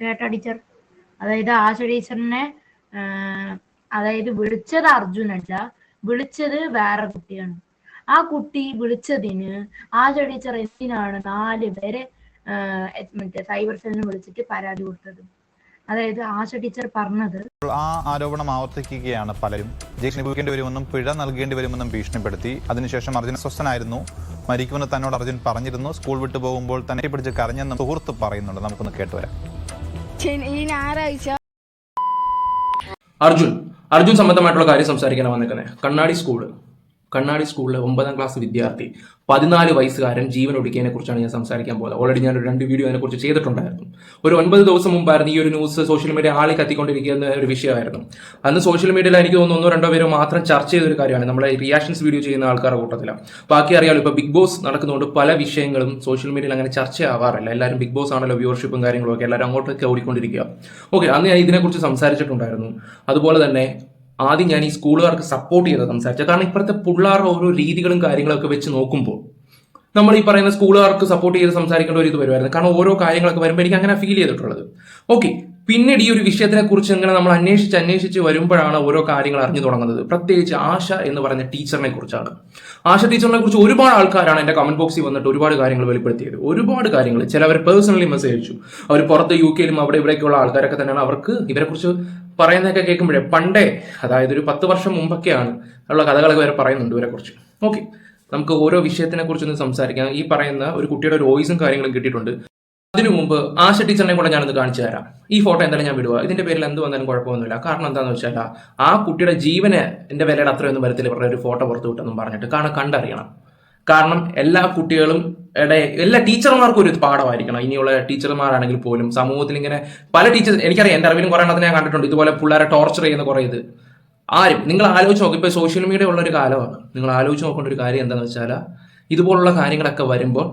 കേട്ട ടീച്ചർ. അതായത് ആശ ടീച്ചറിനെ അതായത് വിളിച്ചത് അർജുനല്ല വിളിച്ചത് വേറെ കുട്ടിയാണ്. ആ കുട്ടി വിളിച്ചതിന് ആശ ടീച്ചർ എന്തിനാണ് നാല് പേരെ മറ്റേ സൈബർ സെല്ലിന് വിളിച്ചിട്ട് പരാതി കൊടുത്തത്? അതായത് ആശ ടീച്ചർ പറഞ്ഞത് ആ ആരോപണം ആവർത്തിക്കുകയാണ് പലരും. ജയിലിൽ അനുഭവിക്കേണ്ടി വരുമെന്നും പിഴ നൽകേണ്ടി വരുമെന്നും ഭീഷണിപ്പെടുത്തി. അതിനുശേഷം അർജുൻ സ്വസ്ഥനായിരുന്നു മരിക്കുമെന്ന് തന്നോട് അർജുൻ പറഞ്ഞിരുന്നു. സ്കൂൾ വിട്ടു പോകുമ്പോൾ തന്നെ പിടിച്ച് കരഞ്ഞെന്ന് സുഹൃത്ത് പറയുന്നുണ്ട്. നമുക്കൊന്ന് കേട്ടുവരാം അർജുൻ. അർജുൻ സംബന്ധമായിട്ടുള്ള കാര്യം സംസാരിക്കാനാണ് വന്നിരിക്കുന്നത് കണ്ണാടി സ്കൂൾ. കണ്ണാടി സ്കൂളിലെ ഒമ്പതാം ക്ലാസ് വിദ്യാർത്ഥി പതിനാല് വയസ്സുകാരൻ ജീവൻ ഒടുക്കിയതിനെ കുറിച്ചാണ് ഞാൻ സംസാരിക്കാൻ പോകുന്നത്. ഓൾറെഡി ഞാൻ രണ്ട് വീഡിയോ അതിനെക്കുറിച്ച് ചെയ്തിട്ടുണ്ടായിരുന്നു. ഒരു ഒൻപത് ദിവസം മുമ്പായിരുന്നു ഈ ഒരു ന്യൂസ് സോഷ്യൽ മീഡിയ ആളെ കത്തിക്കൊണ്ടിരിക്കുന്ന ഒരു വിഷയമായിരുന്നു. അന്ന് സോഷ്യൽ മീഡിയയിൽ എനിക്ക് തോന്നുന്നു ഒന്നോ രണ്ടോ പേരോ മാത്രം ചർച്ച ചെയ്തൊരു കാര്യമാണ്. നമ്മളെ റിയാക്ഷൻസ് വീഡിയോ ചെയ്യുന്ന ആൾക്കാരുടെ കൂട്ടത്തിലാണ് ബാക്കി അറിയാലോ ഇപ്പോൾ ബിഗ് ബോസ് നടക്കുന്നതുകൊണ്ട് പല വിഷയങ്ങളും സോഷ്യൽ മീഡിയയിൽ അങ്ങനെ ചർച്ചയാവാറില്ല. എല്ലാവരും ബിഗ് ബോസ് ആണല്ലോ വ്യൂവർഷിപ്പും കാര്യങ്ങളൊക്കെ എല്ലാവരും അങ്ങോട്ടൊക്കെ ഓടിക്കൊണ്ടിരിക്കുക. ഓക്കെ അന്ന് ഞാൻ ഇതിനെക്കുറിച്ച് സംസാരിച്ചിട്ടുണ്ടായിരുന്നു. അതുപോലെ തന്നെ ആദ്യം ഞാൻ ഈ സ്കൂളുകാർക്ക് സപ്പോർട്ട് ചെയ്ത് സംസാരിച്ചത്. കാരണം ഇപ്പോഴത്തെ പിള്ളേരുടെ ഓരോ രീതികളും കാര്യങ്ങളൊക്കെ വെച്ച് നോക്കുമ്പോൾ നമ്മൾ ഈ പറയുന്ന സ്കൂളുകാർക്ക് സപ്പോർട്ട് ചെയ്ത് സംസാരിക്കേണ്ട ഒരു ഇത് വരുമായിരുന്നു. കാരണം ഓരോ കാര്യങ്ങളൊക്കെ വരുമ്പോൾ എനിക്ക് അങ്ങനെ ഫീൽ ചെയ്തിട്ടുള്ളത്. ഓക്കെ പിന്നീട് ഈ ഒരു വിഷയത്തിനെ കുറിച്ച് ഇങ്ങനെ നമ്മൾ അന്വേഷിച്ച് അന്വേഷിച്ച് വരുമ്പോഴാണ് ഓരോ കാര്യങ്ങൾ അറിഞ്ഞു തുടങ്ങുന്നത്. പ്രത്യേകിച്ച് ആശ എന്ന് പറയുന്ന ടീച്ചറിനെ കുറിച്ചാണ്. ആശ ടീച്ചറിനെ കുറിച്ച് ഒരുപാട് ആൾക്കാരാണ് എന്റെ കമന്റ് ബോക്സിൽ വന്നിട്ട് ഒരുപാട് കാര്യങ്ങൾ വെളിപ്പെടുത്തിയത്. ഒരുപാട് കാര്യങ്ങൾ. ചിലവർ പേഴ്സണലി മെസ്സേജ് അയച്ചു. അവർ പുറത്ത് യു കെയിലും അവിടെ ഇവിടെയൊക്കെയുള്ള ആൾക്കാരൊക്കെ തന്നെയാണ് അവർക്ക് ഇവരെക്കുറിച്ച് പറയുന്നതൊക്കെ കേൾക്കുമ്പോഴേ പണ്ടേ അതായത് ഒരു പത്ത് വർഷം മുമ്പൊക്കെയാണ് ഉള്ള കഥകളൊക്കെ വരെ പറയുന്നുണ്ട് ഇവരെക്കുറിച്ച്. ഓക്കെ നമുക്ക് ഓരോ വിഷയത്തിനെ കുറിച്ചൊന്ന് സംസാരിക്കാം. ഈ പറയുന്ന ഒരു കുട്ടിയുടെ ഒരു വോയിസും കാര്യങ്ങളും കിട്ടിയിട്ടുണ്ട്. അതിനു മുമ്പ് ആശ ടീച്ചറിനെ കൂടെ ഞാനത് കാണിച്ചു തരാം. ഈ ഫോട്ടോ എന്തായാലും ഞാൻ വിടുക. ഇതിന്റെ പേരിൽ എന്ത് വന്നാലും കുഴപ്പമൊന്നുമില്ല. കാരണം എന്താണെന്ന് വെച്ചാൽ ആ കുട്ടിയുടെ ജീവന് എന്റെ വിലയുടെ അത്രയൊന്നും വരത്തില്ല. ഇവരുടെ ഒരു ഫോട്ടോ പുറത്തു വിട്ടെന്നും പറഞ്ഞിട്ട് കാരണം കണ്ടറിയണം. കാരണം എല്ലാ കുട്ടികളും ഇടയെ എല്ലാ ടീച്ചർമാർക്കും ഒരു പാഠമായിരിക്കണം. ഇനിയുള്ള ടീച്ചർമാരാണെങ്കിൽ പോലും സമൂഹത്തിൽ ഇങ്ങനെ പല ടീച്ചേഴ്സ് എനിക്കറിയാം എന്റെ അറിവിലും കുറേ ഞാൻ കണ്ടിട്ടുണ്ട്. ഇതുപോലെ പിള്ളേരെ ടോർച്ചർ ചെയ്യുന്ന കുറേ ഇത്. ആരും നിങ്ങൾ ആലോചിച്ച് നോക്കും. ഇപ്പോൾ സോഷ്യൽ മീഡിയ ഉള്ള ഒരു കാലമാണ്. നിങ്ങൾ ആലോചിച്ച് നോക്കേണ്ട ഒരു കാര്യം എന്താണെന്ന് വെച്ചാൽ ഇതുപോലുള്ള കാര്യങ്ങളൊക്കെ വരുമ്പോൾ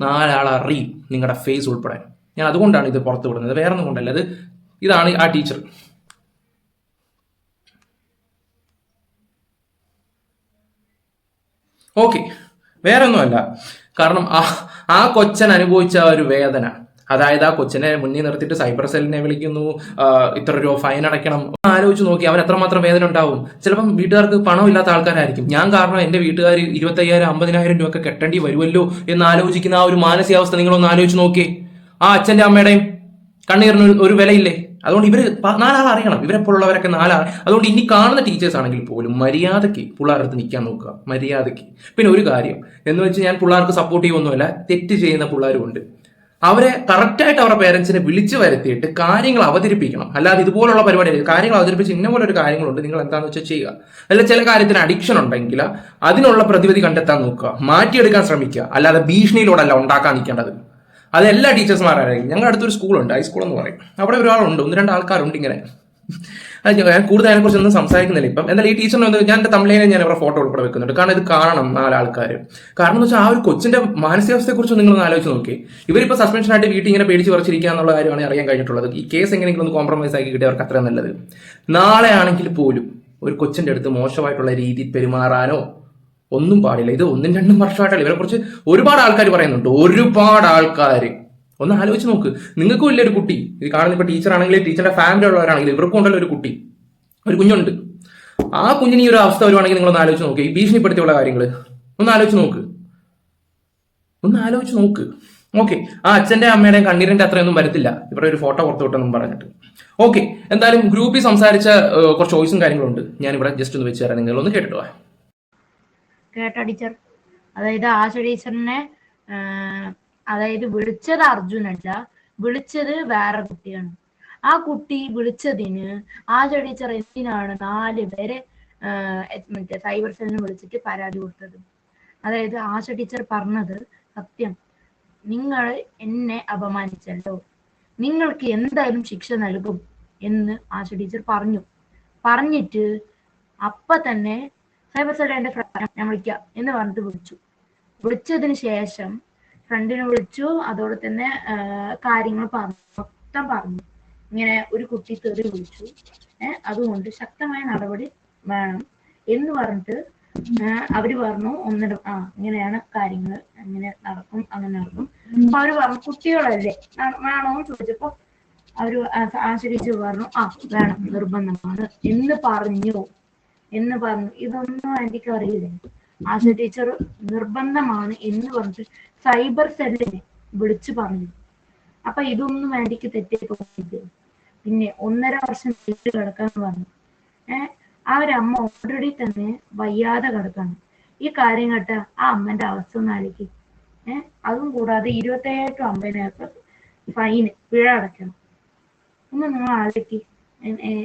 നാലാൾ അറിയും നിങ്ങളുടെ ഫേസ് ഉൾപ്പെടെ ഞാൻ അതുകൊണ്ടാണ് ഇത് പുറത്ത് വിടുന്നത്. വേറെ ഒന്നും കൊണ്ടല്ല. അത് ഇതാണ് ആ ടീച്ചർ ഓക്കെ വേറെ ഒന്നുമല്ല കാരണം ആ ആ കൊച്ചൻ അനുഭവിച്ച ഒരു വേദന. അതായത് ആ കൊച്ചിനെ മുന്നിൽ നിർത്തിയിട്ട് സൈബർ സെല്ലിനെ വിളിക്കുന്നു. ഇത്ര രൂപ ഫൈൻ അടയ്ക്കണം. ആലോചിച്ച് നോക്കി അവൻ എത്രമാത്രം വേദന ഉണ്ടാവും. ചിലപ്പം വീട്ടുകാർക്ക് പണം ഇല്ലാത്ത ആൾക്കാരായിരിക്കും. ഞാൻ കാരണം എന്റെ വീട്ടുകാർ ഇരുപത്തയ്യായിരം അമ്പതിനായിരം രൂപ ഒക്കെ കെട്ടേണ്ടി വരുമല്ലോ എന്ന് ആലോചിക്കുന്ന ആ ഒരു മാനസികാവസ്ഥ നിങ്ങളൊന്ന് ആലോചിച്ച് നോക്കിയേ. ആ അച്ഛന്റെ അമ്മയുടെയും കണ്ണീറിന് ഒരു- വിലയില്ലേ? അതുകൊണ്ട് ഇവർ നാലാൾ അറിയണം. ഇവരെ പോലുള്ളവരൊക്കെ നാലാൾ അതുകൊണ്ട് ഇനി കാണുന്ന ടീച്ചേഴ്സ് ആണെങ്കിൽ പോലും മര്യാദയ്ക്ക് പിള്ളേരുടെ അടുത്ത് നിൽക്കാൻ നോക്കുക. മര്യാദയ്ക്ക്. പിന്നെ ഒരു കാര്യം എന്ന് വെച്ച് ഞാൻ പിള്ളേർക്ക് സപ്പോർട്ട് ചെയ്യുമൊന്നുമല്ല തെറ്റ് ചെയ്യുന്ന പിള്ളേരും ഉണ്ട് അവരെ കറക്റ്റായിട്ട് അവരുടെ പേരൻസിനെ വിളിച്ചു വരുത്തിയിട്ട് കാര്യങ്ങൾ അവതരിപ്പിക്കണം. അല്ലാതെ ഇതുപോലുള്ള പരിപാടി കാര്യങ്ങൾ അവതരിപ്പിച്ച് ഇന്ന ഒരു കാര്യങ്ങളുണ്ട് നിങ്ങൾ എന്താണെന്ന് വെച്ചാൽ ചെയ്യുക. അല്ല ചില കാര്യത്തിന് അഡിക്ഷൻ ഉണ്ടെങ്കിൽ അതിനുള്ള പ്രതിവിധി കണ്ടെത്താൻ നോക്കുക മാറ്റിയെടുക്കാൻ ശ്രമിക്കുക. അല്ലാതെ ഭീഷണിയിലൂടെയല്ല ഉണ്ടാക്കാൻ നിൽക്കേണ്ടത്. അത് എല്ലാ ടീച്ചേഴ്സ്മാരായിരിക്കും ഞങ്ങളുടെ അടുത്തൊരു സ്കൂളുണ്ട് ഹൈസ്കൂൾ എന്ന് പറയും. അവിടെ ഒരാളുണ്ട് ഒന്ന് രണ്ട് ആൾക്കാരുണ്ട് ഇങ്ങനെ. അത് ഞാൻ കൂടുതൽ അതിനെക്കുറിച്ച് ഒന്നും സംസാരിക്കുന്നില്ല ഇപ്പം. എന്നാൽ ഈ ടീച്ചറിനെ വന്ന് ഞാൻ എന്റെ തമിഴിനെ ഞാൻ ഇവിടെ ഫോട്ടോ ഉൾപ്പെടെ വെക്കുന്നുണ്ട്. കാരണം ഇത് കാണണം നാലാൾക്കാർ കാരണം എന്ന് വെച്ചാൽ ആ ഒരു കൊച്ചിന്റെ മാനസികാവസ്ഥയെക്കുറിച്ച് നിങ്ങൾ ഒന്ന് ആലോചിച്ച് നോക്കി സസ്പെൻഷൻ ആയിട്ട് വീട്ടിൽ ഇങ്ങനെ പേടിച്ച് പറിച്ചിരിക്കുക എന്നുള്ള കാര്യമാണ് അറിയാൻ കഴിഞ്ഞിട്ടുള്ളത്. ഈ കേസ് എങ്ങനെയെങ്കിലും ഒന്ന് കോംപ്രമൈസ് ആക്കി കിട്ടിയ അവർക്ക് അത്രയും നല്ലത്. നാളെ ആണെങ്കിൽ പോലും ഒരു കൊച്ചിന്റെ അടുത്ത് മോശമായിട്ടുള്ള രീതിയിൽ പെരുമാറാനോ ഒന്നും പാടില്ല. ഇത് ഒന്നും രണ്ടും വർഷമായിട്ടല്ല. ഇവരെ കുറിച്ച് ഒരുപാട് ആൾക്കാർ പറയുന്നുണ്ട്. ഒരുപാട് ആൾക്കാർ ഒന്ന് ആലോചിച്ച് നോക്ക്. നിങ്ങൾക്കും ഇല്ല ഒരു കുട്ടി. ഇത് കാണുന്ന ഇപ്പൊ ടീച്ചറാണെങ്കിൽ ടീച്ചറുടെ ഫാമിലി ഉള്ളവരാണെങ്കിൽ ഇവർക്കും ഉണ്ടല്ലോ ഒരു കുട്ടി. ഒരു കുഞ്ഞുണ്ട്. ആ കുഞ്ഞിന് ഈ ഒരു അവസ്ഥ വരുവാണെങ്കിൽ നിങ്ങൾ ഒന്ന് ആലോചിച്ച് നോക്ക്. ഈ ഭീഷണിപ്പെടുത്തിയുള്ള കാര്യങ്ങൾ ഒന്ന് ആലോചിച്ച് നോക്ക്. ഒന്ന് ആലോചിച്ച് നോക്ക്. ഓക്കെ. ആ അച്ഛന്റെ അമ്മയുടെ കണ്ണീരിന്റെ അത്രയൊന്നും വരത്തില്ല. ഇവരുടെ ഒരു ഫോട്ടോ പുറത്തു വിട്ടെന്നും പറഞ്ഞിട്ട്. ഓക്കെ. എന്തായാലും ഗ്രൂപ്പിൽ സംസാരിച്ച കുറച്ച് ചോയ്സും കാര്യങ്ങളും ഉണ്ട് ഞാൻ ഇവിടെ ജസ്റ്റ് ഒന്ന് വെച്ച് തരാം. നിങ്ങളൊന്ന് കേട്ടിട്ട് കേട്ടോ ടീച്ചർ. അതായത് ആശ ടീച്ചറിനെ അതായത് വിളിച്ചത് അർജുനല്ല വിളിച്ചത് വേറെ കുട്ടിയാണ്. ആ കുട്ടി വിളിച്ചതിന് ആ ടീച്ചർ എന്തിനാണ് നാല് പേരെ മറ്റേ സൈബർ സെല്ലിന് വിളിച്ചിട്ട് പരാതി കൊടുത്തത്. അതായത് ആശ ടീച്ചർ പറഞ്ഞത് സത്യം. നിങ്ങൾ എന്നെ അപമാനിച്ചല്ലോ. നിങ്ങൾക്ക് എന്തായാലും ശിക്ഷ നൽകും എന്ന് ആശ ടീച്ചർ പറഞ്ഞു. പറഞ്ഞിട്ട് അപ്പ തന്നെ സൈബർ സെല്ലിന്റെ ഞാൻ വിളിക്കാം എന്ന് പറഞ്ഞിട്ട് വിളിച്ചു. വിളിച്ചതിന് ശേഷം ഫ്രണ്ടിനെ വിളിച്ചു. അതോടെ തന്നെ കാര്യങ്ങൾ പറഞ്ഞു. മൊത്തം പറഞ്ഞു. ഇങ്ങനെ ഒരു കുട്ടി തെറി വിളിച്ചു. അതുകൊണ്ട് ശക്തമായ നടപടി വേണം എന്ന് പറഞ്ഞിട്ട് അവർ പറഞ്ഞു ഒന്നിട ആ ഇങ്ങനെയാണ് കാര്യങ്ങൾ അങ്ങനെ നടക്കും അങ്ങനെ നടക്കും. അപ്പൊ അവർ പറഞ്ഞു കുട്ടികളല്ലേ? വേണോ? ചോദിച്ചപ്പോ അവർ ആശ്രയിച്ച് പറഞ്ഞു ആ വേണം നിർബന്ധമാണ്. എന്ന് പറഞ്ഞു. എന്ന് പറഞ്ഞു. ഇതൊന്നും എനിക്ക് അറിയില്ല ആശ ടീച്ചർ നിർബന്ധമാണ് എന്ന് പറഞ്ഞിട്ട് സൈബർ സെല്ലിനെ വിളിച്ചു പറഞ്ഞു. അപ്പൊ ഇതൊന്നും വേണ്ടിക്ക് തെറ്റായി തോന്നിയത് പിന്നെ ഒന്നര വർഷം വീട്ടിൽ കിടക്കാൻ പറഞ്ഞു. ഏഹ് ആ ഒരു അമ്മ ഓൾറെഡി തന്നെ വയ്യാതെ കിടക്കാണ്. ഈ കാര്യം കേട്ട ആ അമ്മന്റെ അവസ്ഥ ഒന്ന് ആലോചിക്കും. ഏഹ് അതും കൂടാതെ ഇരുപത്തയ്യായിരം അമ്പതിനായിരം ഫൈന് പിഴ അടയ്ക്കണം ഒന്ന് നിങ്ങൾ ആലോചിക്ക്.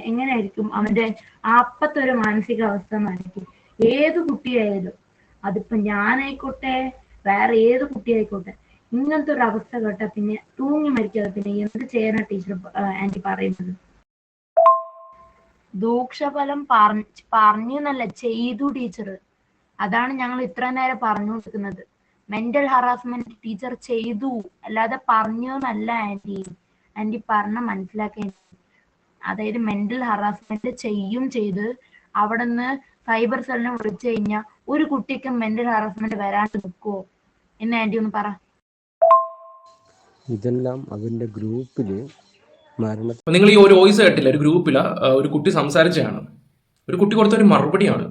എങ്ങനെയായിരിക്കും അവന്റെ ആപ്പത്തൊരു മാനസികാവസ്ഥ എന്ന് ആലോചിക്ക്. ഏത് കുട്ടിയായാലും അതിപ്പോ ഞാനായിക്കോട്ടെ വേറെ ഏത് കുട്ടിയായിക്കോട്ടെ ഇങ്ങനത്തെ ഒരു അവസ്ഥ കേട്ടാ പിന്നെ തൂങ്ങി മരിക്കാതെ പിന്നെ എന്ത് ചെയ്യാനാ ടീച്ചർ ആന്റി പറയുന്നത്? ദൂക്ഷഫലം പറഞ്ഞു പറഞ്ഞു എന്നല്ല ചെയ്തു ടീച്ചർ അതാണ് ഞങ്ങൾ ഇത്ര നേരം പറഞ്ഞു കൊടുക്കുന്നത്. മെന്റൽ ഹറാസ്മെന്റ് ടീച്ചർ ചെയ്തു. അല്ലാതെ പറഞ്ഞു എന്നല്ല ആന്റി. ആന്റി പറഞ്ഞ മനസ്സിലാക്കേണ്ടി അതായത് മെന്റൽ ഹറാസ്മെന്റ് ചെയ്യും ചെയ്ത് അവിടെ നിന്ന് സൈബർ സെല്ലിനെ വിളിച്ചു കഴിഞ്ഞാൽ ഒരു കുട്ടിക്ക് മെന്റൽ ഹറാസ്മെന്റ് വരാൻ നിൽക്കുവോ എന്നെ ആന്റി ഒന്ന് പറ. ഇതെല്ലാം അതിന്റെ ഗ്രൂപ്പിൽ മരണ നിങ്ങൾ ഈ ഒരു വോയിസ് കേട്ടില്ല ഒരു ഗ്രൂപ്പില ഒരു കുട്ടി സംസാരിച്ചതാണ് ഒരു കുട്ടി കൊടുത്ത ഒരു മറുപടിയാണ്.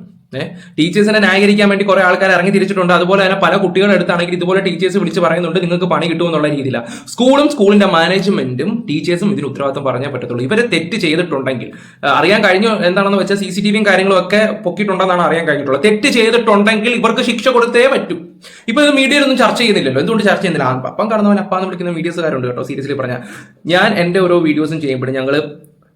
ടീച്ചേഴ്സിനെ ന്യായീകരിക്കാൻ വേണ്ടി കുറെ ആൾക്കാർ ഇറങ്ങി തിരിച്ചിട്ടുണ്ട്. അതുപോലെ തന്നെ പല കുട്ടികളുടെ അടുത്താണെങ്കിൽ ഇതുപോലെ ടീച്ചേഴ്സ് വിളിച്ച് പറയുന്നുണ്ട് നിങ്ങൾക്ക് പണി കിട്ടുമെന്നുള്ള രീതിയിലാണ് സ്കൂളും സ്കൂളിന്റെ മാനേജ്മെന്റും ടീച്ചേഴ്സും ഇതിന് ഉത്തരവാദിത്തം പറഞ്ഞേ പറ്റത്തുള്ളൂ. ഇവരെ തെറ്റ് ചെയ്തിട്ടുണ്ടെങ്കിൽ അറിയാൻ കഴിഞ്ഞു എന്താണെന്ന് വെച്ചാൽ സി സി ടി വിയും കാര്യങ്ങളും ഒക്കെ പൊക്കിയിട്ടുണ്ടെന്നാണ് അറിയാൻ കഴിഞ്ഞിട്ടുള്ളത്. തെറ്റ് ചെയ്തിട്ടുണ്ടെങ്കിൽ ഇവർക്ക് ശിക്ഷ കൊടുത്തേ പറ്റൂ. ഇപ്പൊ ഇത് മീഡിയയിലൊന്നും ചർച്ച ചെയ്യുന്നില്ലല്ലോ. എന്തുകൊണ്ട് ചർച്ച ചെയ്യുന്നില്ല? അപ്പം കടന്നവൻ അപ്പാന്ന് വിളിക്കുന്ന മീഡിയസുകാരുണ്ട് കേട്ടോ സീരിയസ്ലി പറഞ്ഞാൽ ഞാൻ എന്റെ ഓരോ വീഡിയോസും ചെയ്യുമ്പോഴും ഞങ്ങൾ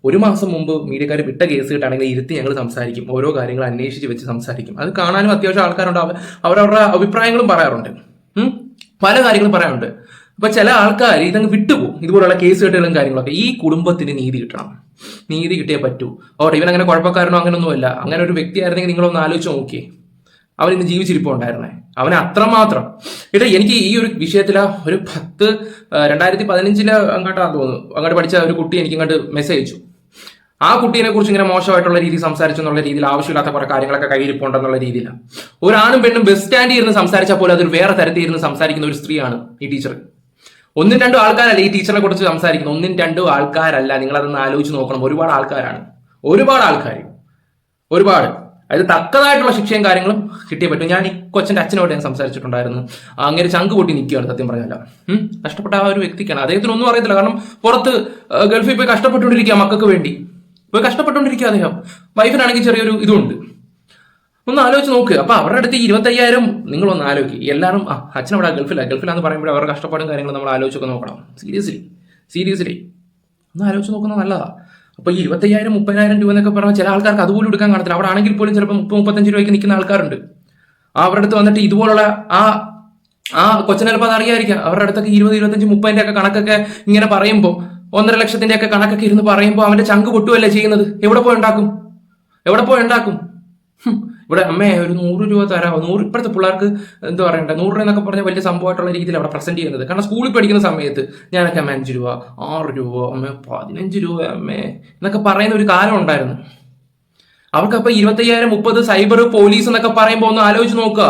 ഒരു മാസം മുമ്പ് മീഡിയക്കാർ വിട്ട കേസ് കിട്ടാണെങ്കിൽ ഇരുത്തി ഞങ്ങൾ സംസാരിക്കും. ഓരോ കാര്യങ്ങൾ അന്വേഷിച്ച് വെച്ച് സംസാരിക്കും. അത് കാണാനും അത്യാവശ്യം ആൾക്കാരുണ്ട്. അവ- അവരവരുടെ അഭിപ്രായങ്ങളും പറയാറുണ്ട്. പല കാര്യങ്ങളും പറയാറുണ്ട്. അപ്പൊ ചില ആൾക്കാർ ഇതങ്ങ് വിട്ടുപോകും. ഇതുപോലുള്ള കേസ് കെട്ടുകളും കാര്യങ്ങളൊക്കെ. ഈ കുടുംബത്തിന് നീതി കിട്ടണം. നീതി കിട്ടിയേ പറ്റൂ. ഓട്ടെ ഇവൻ അങ്ങനെ കുഴപ്പക്കാരനോ അങ്ങനൊന്നുമല്ല. അങ്ങനെ ഒരു വ്യക്തിയായിരുന്നെങ്കിൽ നിങ്ങളൊന്ന് ആലോചിച്ച് നോക്കിയേ. അവൻ ഇന്ന് ജീവിച്ചിരിപ്പുണ്ടായിരുന്നേ. അവനെ അത്രമാത്രം. ഇത് എനിക്ക് ഈ ഒരു വിഷയത്തിൽ ഒരു പത്ത് രണ്ടായിരത്തി പതിനഞ്ചിൽ അങ്ങോട്ടാ തോന്നുന്നു. അങ്ങോട്ട് പഠിച്ച ഒരു കുട്ടി എനിക്ക് ഇങ്ങോട്ട് മെസ്സേജ് അയച്ചു. ആ കുട്ടീനെ കുറിച്ച് ഇങ്ങനെ മോശമായിട്ടുള്ള രീതിയിൽ സംസാരിച്ചു എന്നുള്ള രീതിയിൽ ആവശ്യമില്ലാത്ത കുറെ കാര്യങ്ങളൊക്കെ കയ്യിരിപ്പുണ്ടെന്നുള്ള രീതിയിലാണ് ഒരാണും പെണ്ണും ബസ് സ്റ്റാൻഡിൽ ഇരുന്ന് സംസാരിച്ചാൽ പോലും അതൊരു വേറെ തരത്തിൽ ഇരുന്ന് സംസാരിക്കുന്ന ഒരു സ്ത്രീയാണ് ഈ ടീച്ചർ. ഒന്നും രണ്ടും ആൾക്കാരല്ല ഈ ടീച്ചറിനെ കുറിച്ച് സംസാരിക്കുന്നത്. ഒന്നും രണ്ടും ആൾക്കാരല്ല. നിങ്ങൾ അതൊന്ന് ആലോചിച്ച് നോക്കണം. ഒരുപാട് ആൾക്കാരാണ്. ഒരുപാട് ആൾക്കാർ ഒരുപാട്. അതായത് തക്കതായിട്ടുള്ള ശിക്ഷയും കാര്യങ്ങളും കിട്ടിയേ പറ്റും. ഞാൻ ഈ കൊച്ചന്റെ അച്ഛനോട് ഞാൻ സംസാരിച്ചിട്ടുണ്ടായിരുന്നു. അങ്ങനെ ചങ്ക് പൊട്ടി നിൽക്കുകയാണ് സത്യം പറഞ്ഞല്ല. കഷ്ടപ്പെട്ട ആ ഒരു വ്യക്തിക്കാണ്. അദ്ദേഹത്തിന് ഒന്നും അറിയത്തില്ല. കാരണം പുറത്ത് ഗൾഫിൽ പോയി കഷ്ടപ്പെട്ടുകൊണ്ടിരിക്കുക മക്കൾക്ക് വേണ്ടി. പോയി കഷ്ടപ്പെട്ടുകൊണ്ടിരിക്കുക അദ്ദേഹം. വൈഫിനാണെങ്കിൽ ചെറിയൊരു ഇതുണ്ട്. ഒന്ന് ആലോചിച്ച് നോക്ക്. അപ്പൊ അവരുടെ അടുത്ത് ഇരുപത്തയ്യായിരം നിങ്ങൾ ഒന്ന് ആലോചിക്കുക എല്ലാവരും ആ അച്ഛൻ അവിടെ ഗൾഫിലാണ് ഗൾഫിലാന്ന് പറയുമ്പോൾ അവരുടെ കഷ്ടപ്പാടും കാര്യങ്ങളും നമ്മൾ ആലോചിച്ചൊക്കെ നോക്കണം. സീരിയസ്ലി സീരിയസ്ലി ഒന്ന് ആലോചിച്ച് നോക്കുന്നത് നല്ലതാ. അപ്പൊ ഈ ഇരുപത്തയ്യായിരം മുപ്പതിനായിരം രൂപ എന്നൊക്കെ പറഞ്ഞാൽ ചില ആൾക്കാർക്ക് അതുപോലും എടുക്കാൻ കാണത്തില്ല. അവിടെ ആണെങ്കിൽ പോലും ചിലപ്പോൾ മുപ്പത് മുപ്പത്തഞ്ച് രൂപയ്ക്ക് നിൽക്കുന്ന ആൾക്കാരുണ്ട്. അവരുടെ അടുത്ത് വന്നിട്ട് ഇതുപോലുള്ള ആ ആ കൊച്ചിനെ അത് അറിയാതിരിക്കാം. അവരുടെ അടുത്തൊക്കെ ഇരുപത് ഇരുപത്തഞ്ച് മുപ്പതിന്റെ ഒക്കെ കണക്കൊക്കെ ഇങ്ങനെ പറയുമ്പോൾ ഒന്നര ലക്ഷത്തിന്റെ ഒക്കെ കണക്കൊക്കെ ഇരുന്ന് പറയുമ്പോൾ അവന്റെ ചങ്ക് പൊട്ടുവല്ലേ ചെയ്യുന്നത്? എവിടെ പോയി ഉണ്ടാക്കും? എവിടെ പോയി ഉണ്ടാക്കും? ഇവിടെ അമ്മേ ഒരു നൂറ് രൂപ തരാമോ നൂറ് ഇപ്പോഴത്തെ പിള്ളേർക്ക് എന്താ പറയണ്ടേ? നൂറ് രൂപ എന്നൊക്കെ പറഞ്ഞാൽ വലിയ സംഭവമായിട്ടുള്ള രീതിയിൽ അവിടെ പ്രസന്റ് ചെയ്യുന്നത്. കാരണം സ്കൂളിൽ പഠിക്കുന്ന സമയത്ത് ഞാനൊക്കെ അമ്മ അഞ്ച് രൂപ ആറ് രൂപ അമ്മ പതിനഞ്ച് രൂപ അമ്മേ എന്നൊക്കെ പറയുന്ന ഒരു കാലം ഉണ്ടായിരുന്നു. അവർക്കപ്പൊ ഇരുപത്തയ്യായിരം മുപ്പത് സൈബർ പോലീസ് എന്നൊക്കെ പറയുമ്പോൾ ഒന്ന് ആലോചിച്ച് നോക്കുക.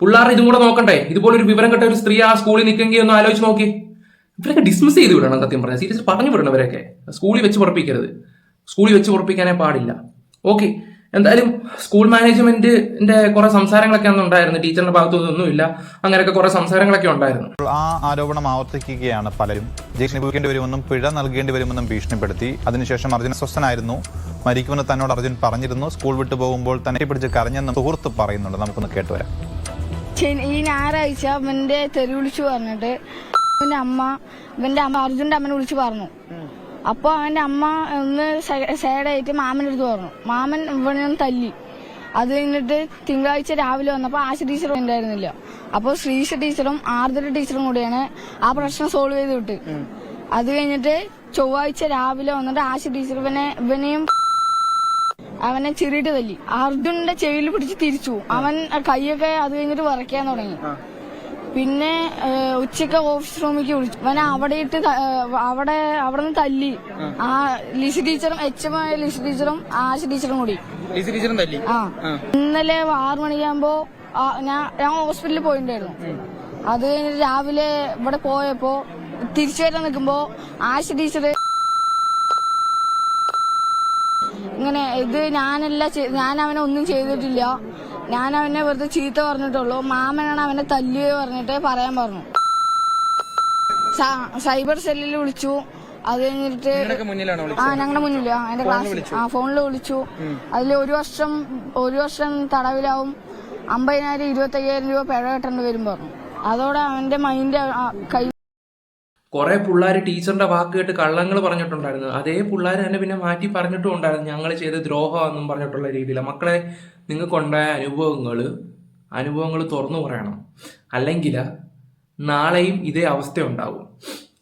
പിള്ളേർ ഇതും കൂടെ നോക്കണ്ടേ? ഇതുപോലൊരു വിവരം കെട്ട ഒരു സ്ത്രീ ആ സ്കൂളിൽ നിൽക്കുമെങ്കിൽ ഒന്ന് ആലോചിച്ച് നോക്കി. ഇവരൊക്കെ ഡിസ്മിസ് ചെയ്ത് വിടണം സത്യം പറഞ്ഞാൽ സീരിയസ് പറഞ്ഞു വിടണം ഇവരൊക്കെ. സ്കൂളിൽ വെച്ച് ഉറപ്പിക്കരുത് സ്കൂളിൽ വെച്ച് ഉറപ്പിക്കാനേ പാടില്ല. ഓക്കെ എന്തായാലും സ്കൂൾ മാനേജ്മെന്റിന്റെ കുറെ സംസാരങ്ങളൊക്കെ അന്ന് ഉണ്ടായിരുന്നു. ടീച്ചറിന്റെ ഭാഗത്തുനിന്നൊന്നും ഇല്ല. അങ്ങനെയൊക്കെ കുറെ സംസാരങ്ങളൊക്കെ ഉണ്ടായിരുന്നു. ആ ആരോപണം ആവർത്തിക്കുകയാണ് പലരും. ജയിലിൽ ഭൂക്കേണ്ടി വരുമെന്നും പിഴ നൽകേണ്ടി വരുമെന്നും ഭീഷണിപ്പെടുത്തി. അതിനുശേഷം അർജുൻ അസ്വസ്ഥനായിരുന്നു. മരിക്കുമെന്ന് തന്നോട് അർജുൻ പറഞ്ഞിരുന്നു. സ്കൂൾ വിട്ടു പോകുമ്പോൾ തന്നെ പിടിച്ച് കരഞ്ഞെന്ന് സുഹൃത്ത് പറയുന്നുണ്ട്. നമുക്കൊന്ന് കേട്ടുവരാം ഈ ഞായറാഴ്ച അവന്റെ തെരുവിളിച്ചു പറഞ്ഞിട്ട് ഇവന്റെ അമ്മ ഇവന്റെ അമ്മ അർജുന്റെ അമ്മനെ വിളിച്ചു പറഞ്ഞു. അപ്പൊ അവന്റെ അമ്മ ഒന്ന് സൈഡായിട്ട് മാമനെടുത്ത് അടുത്ത് പറഞ്ഞു. മാമൻ ഇവനെ നിന്ന് തല്ലി. അത് കഴിഞ്ഞിട്ട് തിങ്കളാഴ്ച രാവിലെ വന്നപ്പോ ആശ ടീച്ചർ ഉണ്ടായിരുന്നില്ല. അപ്പൊ ശ്രീശ ടീച്ചറും ആർദ്ര ടീച്ചറും കൂടിയാണ് ആ പ്രശ്നം സോൾവ് ചെയ്ത് വിട്ട്. അത് കഴിഞ്ഞിട്ട് ചൊവ്വാഴ്ച രാവിലെ വന്നിട്ട് ആശ ടീച്ചർ ഇവനെ ഇവനെയും അവനെ ചെറിയിട്ട് തല്ലി. അർജുന്റെ ചെവിയിൽ പിടിച്ച് തിരിച്ചു. അവൻ കൈയൊക്കെ അത് കഴിഞ്ഞിട്ട് വിറയ്ക്കാൻ തുടങ്ങി. പിന്നെ ഉച്ചയ്ക്ക് ഓഫീസ് റൂമിലേക്ക് വിളിച്ചു. അവനെ അവിടെ ഇട്ട് അവിടെ അവിടെ നിന്ന് തല്ലി. ആ ലിസി ടീച്ചറും എച്ച് എം ആയ ലിസി ടീച്ചറും ആശ ടീച്ചറും കൂടി. ലിസി ടീച്ചറും തല്ലി? ആ. ഇന്നലെ ആറു മണിയാകുമ്പോ ഞാൻ ഞാൻ ഹോസ്പിറ്റലിൽ പോയിട്ടുണ്ടായിരുന്നു. അത് കഴിഞ്ഞിട്ട് രാവിലെ ഇവിടെ പോയപ്പോ തിരിച്ചു വരാൻ നിൽക്കുമ്പോ ആശ ടീച്ചർ ഇങ്ങനെ ഇത് ഞാനല്ല ഞാൻ അവനെ ഒന്നും ചെയ്തിട്ടില്ല. ഞാൻ അവനെ വെറുതെ ചീത്ത പറഞ്ഞിട്ടുള്ളൂ. മാമനാണ് അവനെ തല്ലിയെ പറഞ്ഞിട്ട് പറയാൻ പറഞ്ഞു. സൈബർ സെല്ലിൽ വിളിച്ചു. അത് കഴിഞ്ഞിട്ട് ആ ഞങ്ങളുടെ മുന്നിൽ എന്റെ ക്ലാസ് ആ ഫോണിൽ വിളിച്ചു. അതിൽ ഒരു വർഷം ഒരു വർഷം തടവിലാവും. അമ്പതിനായിരം ഇരുപത്തി അയ്യായിരം രൂപ പിഴ കെട്ടേണ്ടി വരും പറഞ്ഞു. അതോടെ അവന്റെ മൈൻഡ് കൈ കുറെ പിള്ളേർ ടീച്ചറിന്റെ വാക്ക് കേട്ട് കള്ളങ്ങൾ പറഞ്ഞിട്ടുണ്ടായിരുന്നു. അതേ പിള്ളേർ തന്നെ പിന്നെ മാറ്റി പറഞ്ഞിട്ടും ഉണ്ടായിരുന്നു. ഞങ്ങൾ ചെയ്ത ദ്രോഹമാണെന്നും പറഞ്ഞിട്ടുള്ള രീതിയിൽ മക്കളെ നിങ്ങൾക്കുണ്ടായ അനുഭവങ്ങൾ അനുഭവങ്ങൾ തുറന്നു പറയണം. അല്ലെങ്കിൽ നാളെയും ഇതേ അവസ്ഥ ഉണ്ടാവും.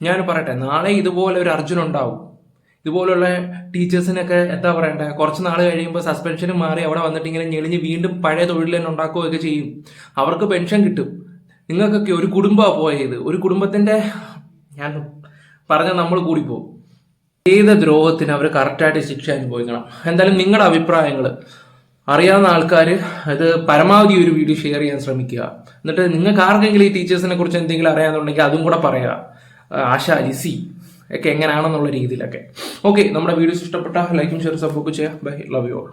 ഞാൻ പറയട്ടെ നാളെ ഇതുപോലെ ഒരു അർജുൻ ഉണ്ടാവും. ഇതുപോലുള്ള ടീച്ചേഴ്സിനൊക്കെ എന്താ പറയണ്ടേ കുറച്ച് നാൾ കഴിയുമ്പോൾ സസ്പെൻഷൻ മാറി അവിടെ വന്നിട്ട് ഇങ്ങനെ ഞെളിഞ്ഞ് വീണ്ടും പഴയ തൊഴിൽ തന്നെ ഉണ്ടാക്കുകയൊക്കെ ചെയ്യും. അവർക്ക് പെൻഷൻ കിട്ടും. നിങ്ങൾക്കൊക്കെ ഒരു കുടുംബമാണ് പോയത് ഒരു കുടുംബത്തിന്റെ ഞാൻ പറഞ്ഞ നമ്മൾ കൂടി പോകും ചെയ്ത ദ്രോഹത്തിന് അവർ കറക്റ്റായിട്ട് ശിക്ഷ അനുഭവിക്കണം. എന്തായാലും നിങ്ങളുടെ അഭിപ്രായങ്ങൾ അറിയാവുന്ന ആൾക്കാർ അത് പരമാവധി ഒരു വീഡിയോ ഷെയർ ചെയ്യാൻ ശ്രമിക്കുക. എന്നിട്ട് നിങ്ങൾക്ക് ആർക്കെങ്കിലും ഈ ടീച്ചേഴ്സിനെ കുറിച്ച് എന്തെങ്കിലും അറിയാന്നുണ്ടെങ്കിൽ അതും കൂടെ പറയുക ആശ ലിസി ഒക്കെ എങ്ങനെയാണെന്നുള്ള രീതിയിലൊക്കെ. ഓക്കെ നമ്മുടെ വീഡിയോസ് ഇഷ്ടപ്പെട്ട ലൈക്കും ഷെയർ സപ്പോർട്ട് ചെയ്യുക ബൈ ലവ് യു ഓൾ